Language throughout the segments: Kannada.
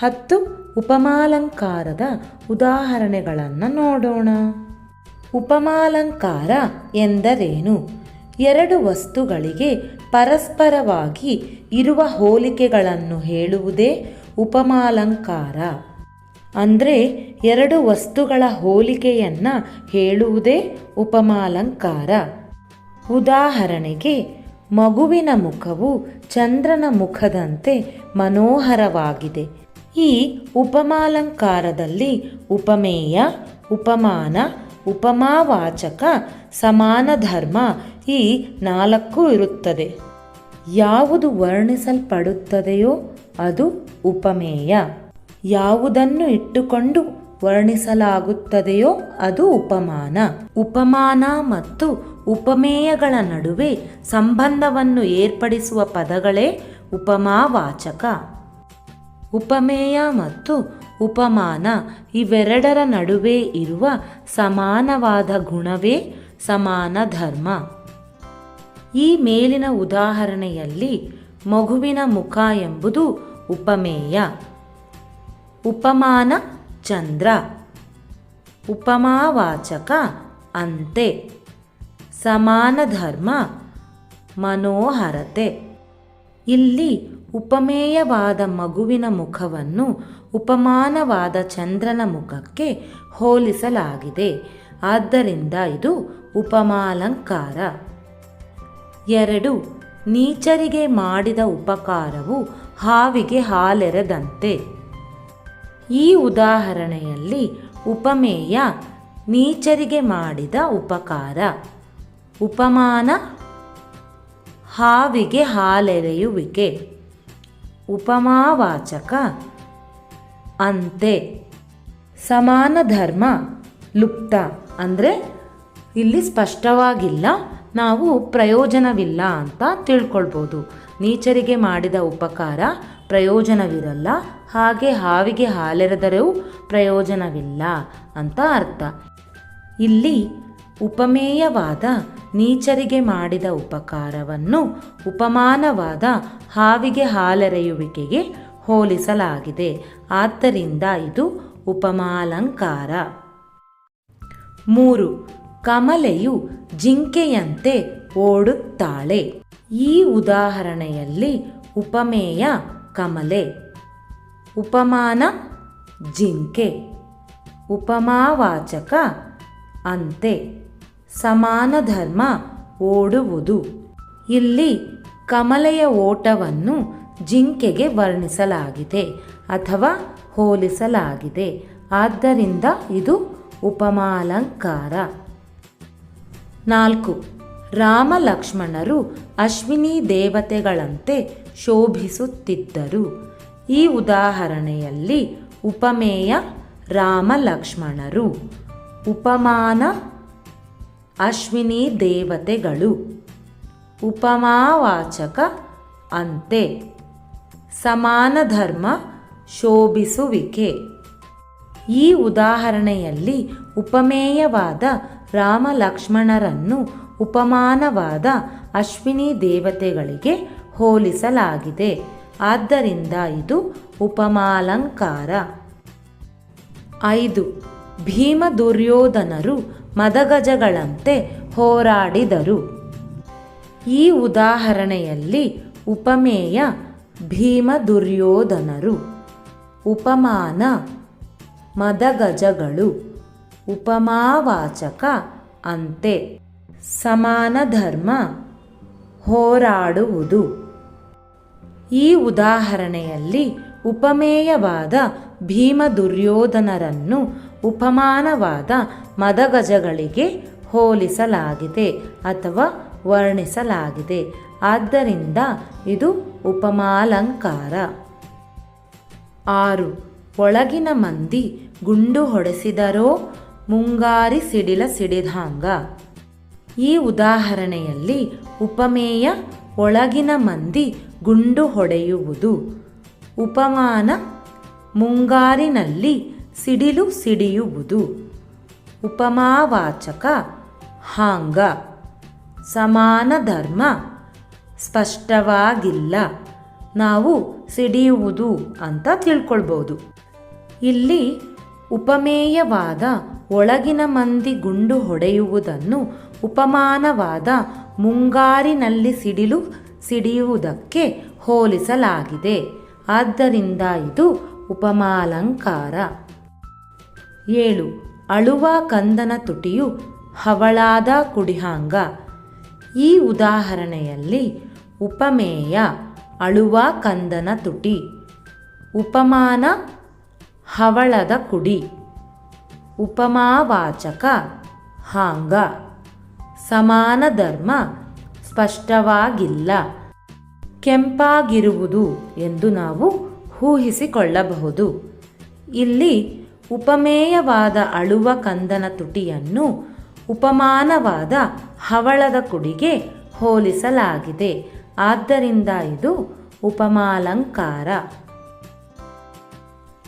ಹತ್ತು ಉಪಮಾಲಂಕಾರದ ಉದಾಹರಣೆಗಳನ್ನು ನೋಡೋಣ. ಉಪಮಾಲಂಕಾರ ಎಂದರೇನು? ಎರಡು ವಸ್ತುಗಳಿಗೆ ಪರಸ್ಪರವಾಗಿ ಇರುವ ಹೋಲಿಕೆಗಳನ್ನು ಹೇಳುವುದೇ ಉಪಮಾಲಂಕಾರ. ಅಂದರೆ ಎರಡು ವಸ್ತುಗಳ ಹೋಲಿಕೆಯನ್ನು ಹೇಳುವುದೇ ಉಪಮಾಲಂಕಾರ. ಉದಾಹರಣೆಗೆ, ಮಗುವಿನ ಮುಖವು ಚಂದ್ರನ ಮುಖದಂತೆ ಮನೋಹರವಾಗಿದೆ. ಈ ಉಪಮಾಲಂಕಾರದಲ್ಲಿ ಉಪಮೇಯ, ಉಪಮಾನ, ಉಪಮಾವಾಚಕ ಸಮಾನ ಧರ್ಮ ಈ ನಾಲ್ಕು ಇರುತ್ತದೆ. ಯಾವುದು ವರ್ಣಿಸಲ್ಪಡುತ್ತದೆಯೋ ಅದು ಉಪಮೇಯ. ಯಾವುದನ್ನು ಇಟ್ಟುಕೊಂಡು ವರ್ಣಿಸಲಾಗುತ್ತದೆಯೋ ಅದು ಉಪಮಾನ. ಉಪಮಾನ ಮತ್ತು ಉಪಮೇಯಗಳ ನಡುವೆ ಸಂಬಂಧವನ್ನು ಏರ್ಪಡಿಸುವ ಪದಗಳೇ ಉಪಮಾವಾಚಕ. ಉಪಮೇಯ ಮತ್ತು ಉಪಮಾನ ಇವೆರಡರ ನಡುವೆ ಇರುವ ಸಮಾನವಾದ ಗುಣವೇ ಸಮಾನ ಧರ್ಮ. ಈ ಮೇಲಿನ ಉದಾಹರಣೆಯಲ್ಲಿ ಮಗುವಿನ ಮುಖ ಎಂಬುದು ಉಪಮೇಯ. ಉಪಮಾನ ಚಂದ್ರ. ಉಪಮಾವಾಚಕ ಅಂತೆ. ಸಮಾನ ಧರ್ಮ ಮನೋಹರತೆ. ಇಲ್ಲಿ ಉಪಮೇಯವಾದ ಮಗುವಿನ ಮುಖವನ್ನು ಉಪಮಾನವಾದ ಚಂದ್ರನ ಮುಖಕ್ಕೆ ಹೋಲಿಸಲಾಗಿದೆ. ಆದ್ದರಿಂದ ಇದು ಉಪಮಾಲಂಕಾರ. ಎರಡು, ನೀಚರಿಗೆ ಮಾಡಿದ ಉಪಕಾರವು ಹಾವಿಗೆ ಹಾಲೆರೆದಂತೆ. ಈ ಉದಾಹರಣೆಯಲ್ಲಿ ಉಪಮೇಯ ನೀಚರಿಗೆ ಮಾಡಿದ ಉಪಕಾರ. ಉಪಮಾನ, ಹಾವಿಗೆ ಹಾಲೆರೆಯುವಿಕೆ. ಉಪಮಾವಾಚಕ. ಅಂತೆ. ಸಮಾನ ಧರ್ಮ ಲುಪ್ತ. ಅಂದರೆ ಇಲ್ಲಿ ಸ್ಪಷ್ಟವಾಗಿಲ್ಲ, ನಾವು ಪ್ರಯೋಜನವಿಲ್ಲ ಅಂತ ತಿಳ್ಕೊಳ್ಬೋದು. ನೀಚರಿಗೆ ಮಾಡಿದ ಉಪಕಾರ ಪ್ರಯೋಜನವಿರಲ್ಲ, ಹಾಗೆ ಹಾವಿಗೆ ಹಾಲೆರೆದರೂ ಪ್ರಯೋಜನವಿಲ್ಲ ಅಂತ ಅರ್ಥ. ಇಲ್ಲಿ ಉಪಮೇಯವಾದ ನೀಚರಿಗೆ ಮಾಡಿದ ಉಪಕಾರವನ್ನು ಉಪಮಾನವಾದ ಹಾವಿಗೆ ಹಾಲೆರೆಯುವಿಕೆಗೆ ಹೋಲಿಸಲಾಗಿದೆ. ಆದ್ದರಿಂದ ಇದು ಉಪಮಾಲಂಕಾರ. ಮೂರು, ಕಮಲೆಯು ಜಿಂಕೆಯಂತೆ ಓಡುತ್ತಾಳೆ. ಈ ಉದಾಹರಣೆಯಲ್ಲಿ ಉಪಮೇಯ ಕಮಲೆ, ಉಪಮಾನ ಜಿಂಕೆ, ಉಪಮಾವಾಚಕ ಅಂತೆ. ಸಮಾನ ಧರ್ಮ ಓಡುವುದು. ಇಲ್ಲಿ ಕಮಲೆಯ ಓಟವನ್ನು ಜಿಂಕೆಗೆ ವರ್ಣಿಸಲಾಗಿದೆ ಅಥವಾ ಹೋಲಿಸಲಾಗಿದೆ. ಆದ್ದರಿಂದ ಇದು ಉಪಮಾಲಂಕಾರ. ನಾಲ್ಕು, ರಾಮ ಲಕ್ಷ್ಮಣರು ಅಶ್ವಿನಿ ದೇವತೆಗಳಂತೆ ಶೋಭಿಸುತ್ತಿದ್ದರು. ಈ ಉದಾಹರಣೆಯಲ್ಲಿ ಉಪಮೇಯ ರಾಮ ಲಕ್ಷ್ಮಣರು. ಉಪಮಾನ ಅಶ್ವಿನಿ ದೇವತೆಗಳು. ಉಪಮಾವಾಚಕ ಅಂತೆ. ಸಮಾನ ಧರ್ಮ ಶೋಭಿಸುವಿಕೆ. ಈ ಉದಾಹರಣೆಯಲ್ಲಿ ಉಪಮೇಯವಾದ ರಾಮ ಲಕ್ಷ್ಮಣರನ್ನು ಉಪಮಾನವಾದ ಅಶ್ವಿನಿ ದೇವತೆಗಳಿಗೆ ಹೋಲಿಸಲಾಗಿದೆ. ಆದ್ದರಿಂದ ಇದು ಉಪಮಾಲಂಕಾರ. ಐದು ಭೀಮ ದುರ್ಯೋಧನರು ಮದಗಜಗಳಂತೆ ಹೋರಾಡಿದರು. ಈ ಉದಾಹರಣೆಯಲ್ಲಿ ಉಪಮೇಯ ಭೀಮ ದುರ್ಯೋಧನರು, ಉಪಮಾನ, ಮದಗಜಗಳು, ಉಪಮಾವಾಚಕ ಅಂತೆ ಸಮಾನ ಧರ್ಮ ಹೋರಾಡುವುದು. ಈ ಉದಾಹರಣೆಯಲ್ಲಿ ಉಪಮೇಯವಾದ ಭೀಮ ದುರ್ಯೋಧನರನ್ನು ಉಪಮಾನವಾದ ಮದಗಜಗಳಿಗೆ ಹೋಲಿಸಲಾಗಿದೆ ಅಥವಾ ವರ್ಣಿಸಲಾಗಿದೆ. ಆದ್ದರಿಂದ ಇದು ಉಪಮಾಲಂಕಾರ. ಆರು. ಒಳಗಿನ ಮಂದಿ ಗುಂಡು ಹೊಡೆಸಿದರೋ? ಮುಂಗಾರಿ ಸಿಡಿಲ ಸಿಡಿದಾಂಗ. ಈ ಉದಾಹರಣೆಯಲ್ಲಿ ಉಪಮೇಯ ಒಳಗಿನ ಮಂದಿ ಗುಂಡು ಹೊಡೆಯುವುದು. ಉಪಮಾನ ಮುಂಗಾರಿನಲ್ಲಿ ಸಿಡಿಲು ಸಿಡಿಯುವುದು. ಉಪಮಾವಾಚಕ, ಹಾಂಗ. ಸಮಾನ ಧರ್ಮ, ಸ್ಪಷ್ಟವಾಗಿಲ್ಲ. ನಾವು ಸಿಡಿಯುವುದು ಅಂತ ತಿಳ್ಕೊಳ್ಬೋದು. ಇಲ್ಲಿ ಉಪಮೇಯವಾದ ಒಳಗಿನ ಮಂದಿ ಗುಂಡು ಹೊಡೆಯುವುದನ್ನು ಉಪಮಾನವಾದ ಮುಂಗಾರಿನಲ್ಲಿ ಸಿಡಿಲು ಸಿಡಿಯುವುದಕ್ಕೆ ಹೋಲಿಸಲಾಗಿದೆ. ಆದ್ದರಿಂದ ಇದು ಉಪಮಾಲಂಕಾರ. ಏಳು, ಅಳುವ ಕಂದನ ತುಟಿಯು ಹವಳಾದ ಕುಡಿಹಾಂಗ. ಈ ಉದಾಹರಣೆಯಲ್ಲಿ ಉಪಮೇಯ, ಅಳುವ ಕಂದನ ತುಟಿ, ಉಪಮಾನ, ಹವಳದ ಕುಡಿ, ಉಪಮಾವಾಚಕ, ಹಾಂಗ. ಸಮಾನ ಧರ್ಮ ಸ್ಪಷ್ಟವಾಗಿಲ್ಲ. ಕೆಂಪಾಗಿರುವುದು ಎಂದು ನಾವು ಊಹಿಸಿಕೊಳ್ಳಬಹುದು. ಇಲ್ಲಿ ಉಪಮೇಯವಾದ ಅಳುವ ಕಂದನ ತುಟಿಯನ್ನು ಉಪಮಾನವಾದ ಹವಳದ ಕುಡಿಗೆ ಹೋಲಿಸಲಾಗಿದೆ. ಆದ್ದರಿಂದ ಇದು ಉಪಮಾಲಂಕಾರ.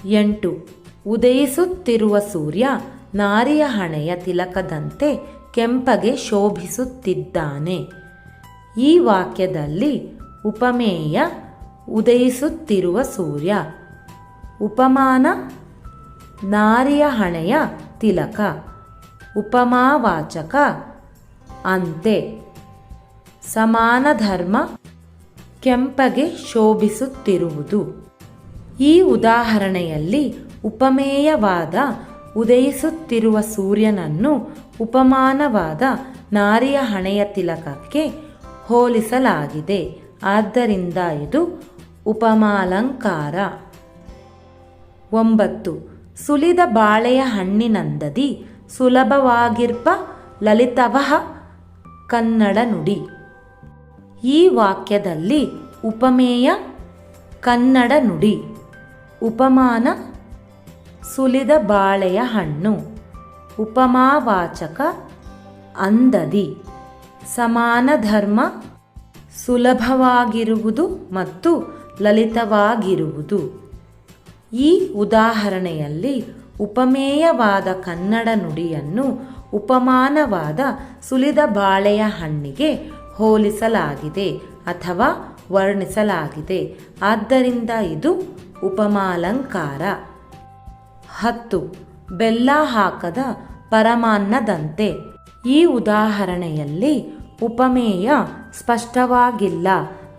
ಎಂಟು. ಉದಯಿಸುತ್ತಿರುವ ಸೂರ್ಯ ನಾರಿಯ ಹಣೆಯ ತಿಲಕದಂತೆ ಕೆಂಪಗೆ ಶೋಭಿಸುತ್ತಿದ್ದಾನೆ. ಈ ವಾಕ್ಯದಲ್ಲಿ ಉಪಮೇಯ ಉದಯಿಸುತ್ತಿರುವ ಸೂರ್ಯ. ಉಪಮಾನ ನಾರಿಯ ಹಣೆಯ ತಿಲಕ, ಉಪಮಾವಾಚಕ, ಅಂತೆ. ಸಮಾನ ಧರ್ಮ ಕೆಂಪಗೆ ಶೋಭಿಸುತ್ತಿರುವುದು. ಈ ಉದಾಹರಣೆಯಲ್ಲಿ ಉಪಮೇಯವಾದ, ಉದಯಿಸುತ್ತಿರುವ ಸೂರ್ಯನನ್ನು ಉಪಮಾನವಾದ ನಾರಿಯ ಹಣೆಯ ತಿಲಕಕ್ಕೆ ಹೋಲಿಸಲಾಗಿದೆ. ಆದ್ದರಿಂದ ಇದು ಉಪಮಾಲಂಕಾರ. ಒಂಬತ್ತು. ಸುಲಿದ ಬಾಳೆಯ ಹಣ್ಣಿನಂದದಿ, ಸುಲಭವಾಗಿರ್ಪ ಲಲಿತವಹ ಕನ್ನಡ ನುಡಿ. ಈ ವಾಕ್ಯದಲ್ಲಿ ಉಪಮೇಯ ಕನ್ನಡ ನುಡಿ, ಉಪಮಾನ ಸುಲಿದ ಬಾಳೆಯ ಹಣ್ಣು, ಉಪಮಾವಾಚಕ ಅಂದದಿ. ಸಮಾನ ಧರ್ಮ ಸುಲಭವಾಗಿರುವುದು ಮತ್ತು ಲಲಿತವಾಗಿರುವುದು. ಈ ಉದಾಹರಣೆಯಲ್ಲಿ ಉಪಮೇಯವಾದ ಕನ್ನಡ ನುಡಿಯನ್ನು ಉಪಮಾನವಾದ ಸುಲಿದ ಬಾಳೆಯ ಹಣ್ಣಿಗೆ ಹೋಲಿಸಲಾಗಿದೆ ಅಥವಾ ವರ್ಣಿಸಲಾಗಿದೆ. ಆದ್ದರಿಂದ ಇದು ಉಪಮಾಲಂಕಾರ. ಹತ್ತು, ಬೆಲ್ಲ ಹಾಕದ ಪರಮಾನ್ನದಂತೆ. ಈ ಉದಾಹರಣೆಯಲ್ಲಿ ಉಪಮೇಯ ಸ್ಪಷ್ಟವಾಗಿಲ್ಲ.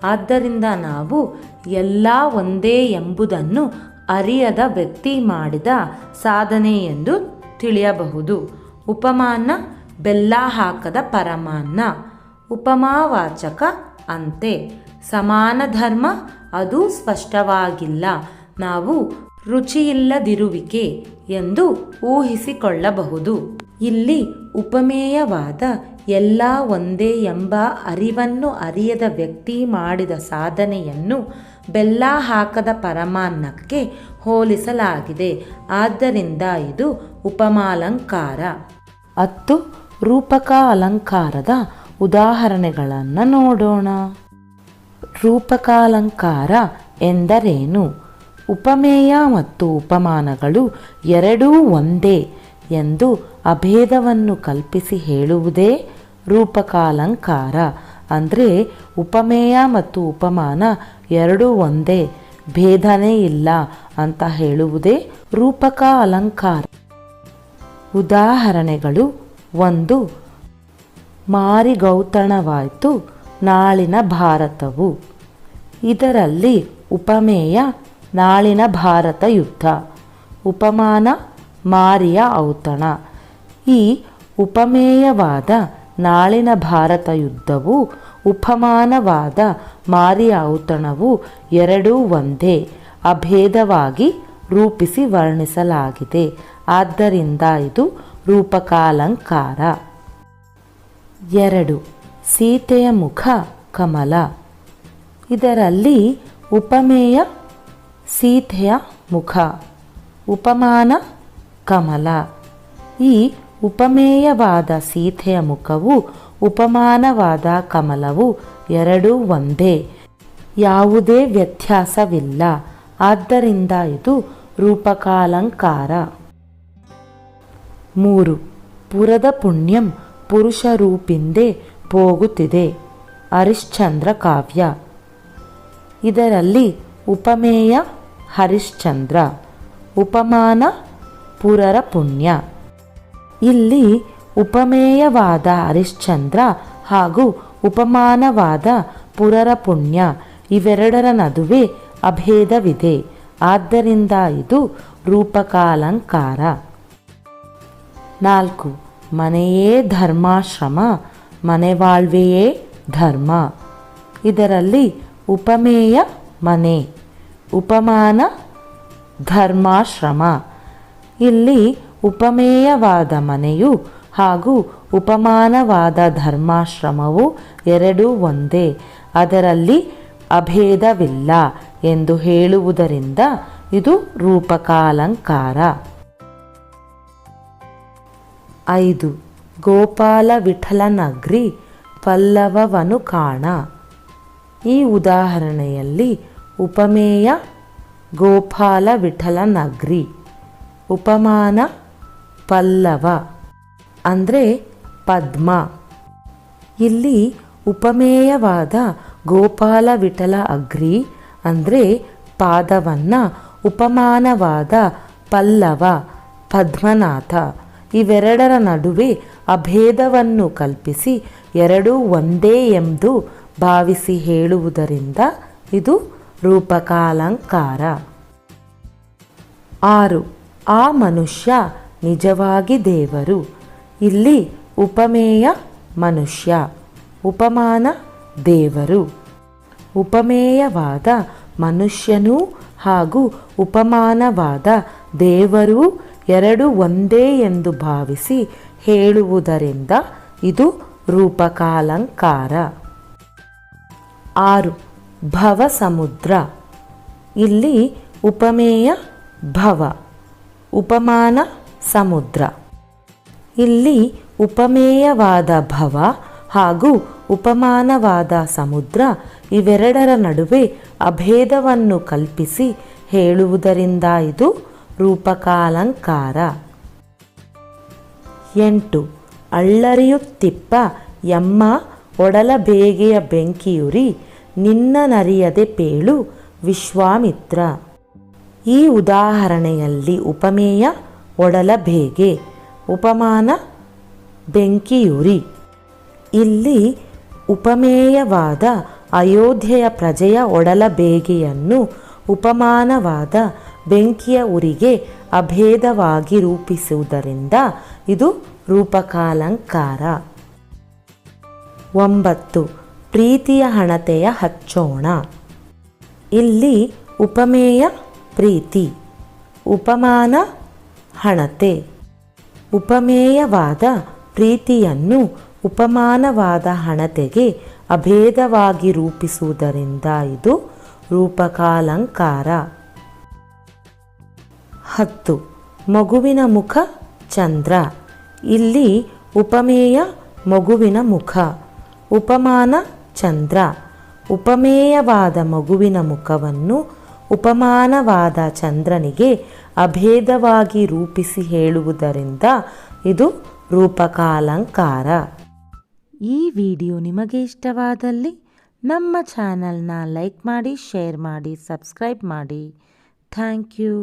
ಆದ್ದರಿಂದ ನಾವು ಎಲ್ಲ ಒಂದೇ ಎಂಬುದನ್ನು ಅರಿಯದ ವ್ಯಕ್ತಿ ಮಾಡಿದ ಸಾಧನೆ ಎಂದು ತಿಳಿಯಬಹುದು. ಉಪಮಾನ, ಬೆಲ್ಲ ಹಾಕದ ಪರಮಾನ್ನ. ಉಪಮಾವಾಚಕ ಅಂತೆ. ಸಮಾನ ಧರ್ಮ, ಅದು ಸ್ಪಷ್ಟವಾಗಿಲ್ಲ. ನಾವು ರುಚಿಯಿಲ್ಲದಿರುವಿಕೆ ಎಂದು ಊಹಿಸಿಕೊಳ್ಳಬಹುದು. ಇಲ್ಲಿ ಉಪಮೇಯವಾದ ಎಲ್ಲ ಒಂದೇ ಎಂಬ ಅರಿವನ್ನು ಅರಿಯದ ವ್ಯಕ್ತಿ ಮಾಡಿದ ಸಾಧನೆಯನ್ನು ಬೆಲ್ಲ ಹಾಕದ ಪರಮಾನ್ನಕ್ಕೆ ಹೋಲಿಸಲಾಗಿದೆ. ಆದ್ದರಿಂದ ಇದು ಉಪಮಾಲಂಕಾರ. ಹತ್ತು ರೂಪಕ ಅಲಂಕಾರದ ಉದಾಹರಣೆಗಳನ್ನು ನೋಡೋಣ. ರೂಪಕಾಲಂಕಾರ ಎಂದರೇನು? ಉಪಮೇಯ ಮತ್ತು ಉಪಮಾನಗಳು ಎರಡೂ ಒಂದೇ ಎಂದು ಅಭೇದವನ್ನು ಕಲ್ಪಿಸಿ ಹೇಳುವುದೇ ರೂಪಕಾಲಂಕಾರ. ಅಂದರೆ ಉಪಮೇಯ ಮತ್ತು ಉಪಮಾನ ಎರಡೂ ಒಂದೇ ಭೇದನೇ ಇಲ್ಲ ಅಂತ ಹೇಳುವುದೇ ರೂಪಕ ಅಲಂಕಾರ. ಉದಾಹರಣೆಗಳು, ಒಂದು, ಮಾರಿಗೌತಣವಾಯಿತು, ನಾಳಿನ ಭಾರತವು. ಇದರಲ್ಲಿ ಉಪಮೇಯ, ನಾಳಿನ ಭಾರತ ಯುದ್ಧ. ಉಪಮಾನ, ಮಾರಿಯ ಔತಣ. ಈ ಉಪಮೇಯವಾದ ನಾಳಿನ ಭಾರತ ಯುದ್ಧವು ಉಪಮಾನವಾದ ಮಾರಿ ಔತಣವು ಎರಡೂ ಒಂದೇ ಅಭೇದವಾಗಿ ರೂಪಿಸಿ ವರ್ಣಿಸಲಾಗಿದೆ. ಆದ್ದರಿಂದ ಇದು ರೂಪಕಾಲಂಕಾರ. ಎರಡು. ಸೀತೆಯ ಮುಖ ಕಮಲ. ಇದರಲ್ಲಿ ಉಪಮೇಯ ಸೀತೆಯ ಮುಖ, ಉಪಮಾನ ಕಮಲ. ಈ ಉಪಮೇಯವಾದ ಸೀತೆಯ ಮುಖವು ಉಪಮಾನವಾದ ಕಮಲವು ಎರಡೂ ಒಂದೇ. ಯಾವುದೇ ವ್ಯತ್ಯಾಸವಿಲ್ಲ. ಆದ್ದರಿಂದ ಇದು ರೂಪಕಾಲಂಕಾರ. ಮೂರು. ಪುರದ ಪುಣ್ಯಂ ಪುರುಷ ರೂಪಿಂದೆ ಹೋಗುತ್ತಿದೆ ಹರಿಶ್ಚಂದ್ರ ಕಾವ್ಯ. ಇದರಲ್ಲಿ ಉಪಮೇಯ ಹರಿಶ್ಚಂದ್ರ, ಉಪಮಾನ ಪುರರ ಪುಣ್ಯ. ಇಲ್ಲಿ ಉಪಮೇಯವಾದ ಹರಿಶ್ಚಂದ್ರ ಹಾಗೂ ಉಪಮಾನವಾದ ಪುರರ ಪುಣ್ಯ ಇವೆರಡರ ನಡುವೆ ಅಭೇದವಿದೆ. ಆದ್ದರಿಂದ ಇದು ರೂಪಕಾಲಂಕಾರ. ನಾಲ್ಕು, ಮನೆಯೇ ಧರ್ಮಾಶ್ರಮ ಮನೆವಾಳ್ವೆಯೇ ಧರ್ಮ. ಇದರಲ್ಲಿ ಉಪಮೇಯ ಮನೆ, ಉಪಮಾನ ಧರ್ಮಾಶ್ರಮ. ಇಲ್ಲಿ ಉಪಮೇಯವಾದ ಮನೆಯು ಹಾಗೂ ಉಪಮಾನವಾದ ಧರ್ಮಾಶ್ರಮವು ಎರಡೂ ಒಂದೇ. ಅದರಲ್ಲಿ ಅಭೇದವಿಲ್ಲ ಎಂದು ಹೇಳುವುದರಿಂದ ಇದು ರೂಪಕಾಲಂಕಾರ. ಐದು. ಗೋಪಾಲ ವಿಠಲನಗ್ರಿ ಪಲ್ಲವವನು ಕಾಣ. ಈ ಉದಾಹರಣೆಯಲ್ಲಿ ಉಪಮೇಯ, ಗೋಪಾಲ ವಿಠಲನಗ್ರಿ, ಉಪಮಾನ, ಪಲ್ಲವ. ಅಂದರೆ ಪದ್ಮ. ಇಲ್ಲಿ ಉಪಮೇಯವಾದ ಗೋಪಾಲ ವಿಠಲ ಅಗ್ರಿ ಅಂದರೆ ಪಾದವನ್ನು ಉಪಮಾನವಾದ ಪಲ್ಲವ, ಪದ್ಮನಾಥ. ಇವೆರಡರ ನಡುವೆ ಅಭೇದವನ್ನು ಕಲ್ಪಿಸಿ ಎರಡೂ ಒಂದೇ ಎಂದು ಭಾವಿಸಿ ಹೇಳುವುದರಿಂದ ಇದು ರೂಪಕಾಲಂಕಾರ. ಆರು, ಆ ಮನುಷ್ಯ ನಿಜವಾಗಿ ದೇವರು. ಇಲ್ಲಿ ಉಪಮೇಯ ಮನುಷ್ಯ, ಉಪಮಾನ ದೇವರು. ಉಪಮೇಯವಾದ ಮನುಷ್ಯನೂ ಹಾಗೂ ಉಪಮಾನವಾದ ದೇವರೂ ಎರಡು ಒಂದೇ ಎಂದು ಭಾವಿಸಿ ಹೇಳುವುದರಿಂದ ಇದು ರೂಪಕಾಲಂಕಾರ. ಆರು ಭವ ಸಮುದ್ರ ಇಲ್ಲಿ ಉಪಮೇಯ ಭವ, ಉಪಮಾನ ಸಮುದ್ರ. ಇಲ್ಲಿ ಉಪಮೇಯವಾದ ಭವ ಹಾಗೂ ಉಪಮಾನವಾದ ಸಮುದ್ರ ಇವೆರಡರ ನಡುವೆ ಅಭೇದವನ್ನು ಕಲ್ಪಿಸಿ ಹೇಳುವುದರಿಂದ ಇದು ರೂಪಕಾಲಂಕಾರ. ಎಂಟು. ಅಳ್ಳರಿಯುತ್ತಿಪ್ಪ ಎಮ್ಮ ಒಡಲ ಬೇಗೆಯ ಬೆಂಕಿಯುರಿ ನಿನ್ನ ನರಿಯದೆ ಪೇಳು ವಿಶ್ವಾಮಿತ್ರ. ಈ ಉದಾಹರಣೆಯಲ್ಲಿ ಉಪಮೇಯ ಒಡಲ ಬೇಗೆ ಉಪಮಾನ ಬೆಂಕಿಯುರಿ. ಇಲ್ಲಿ ಉಪಮೇಯವಾದ ಅಯೋಧ್ಯೆಯ ಪ್ರಜೆಯ ಒಡಲ ಬೇಗೆಯನ್ನು ಉಪಮಾನವಾದ ಬೆಂಕಿಯ ಉರಿಗೆ ಅಭೇದವಾಗಿ ರೂಪಿಸುವುದರಿಂದ ಇದು ರೂಪಕಾಲಂಕಾರ. ಒಂಬತ್ತು, ಪ್ರೀತಿಯ ಹಣತೆಯ ಹಚ್ಚೋಣ. ಇಲ್ಲಿ ಉಪಮೇಯ ಪ್ರೀತಿ, ಉಪಮಾನ ಹಣತೆ. ಉಪಮೇಯವಾದ ಪ್ರೀತಿಯನ್ನು ಉಪಮಾನವಾದ ಹಣತೆಗೆ ಅಭೇದವಾಗಿ ರೂಪಿಸುವುದರಿಂದ ಇದು ರೂಪಕಾಲಂಕಾರ. ಹತ್ತು. ಮಗುವಿನ ಮುಖ, ಚಂದ್ರ. ಇಲ್ಲಿ ಉಪಮೇಯ, ಮಗುವಿನ ಮುಖ. ಉಪಮಾನ, ಚಂದ್ರ. ಉಪಮೇಯವಾದ ಮಗುವಿನ ಮುಖವನ್ನು ಉಪಮಾನವಾದ ಚಂದ್ರನಿಗೆ ಅಭೇದವಾಗಿ ರೂಪಿಸಿ ಹೇಳುವುದರಿಂದ ಇದು ರೂಪಕಾಲಂಕಾರ. ಈ ವಿಡಿಯೋ ನಿಮಗೆ ಇಷ್ಟವಾದಲ್ಲಿ ನಮ್ಮ ಚಾನಲ್ನ ಲೈಕ್ ಮಾಡಿ, ಶೇರ್ ಮಾಡಿ, ಸಬ್ಸ್ಕ್ರೈಬ್ ಮಾಡಿ. Thank you.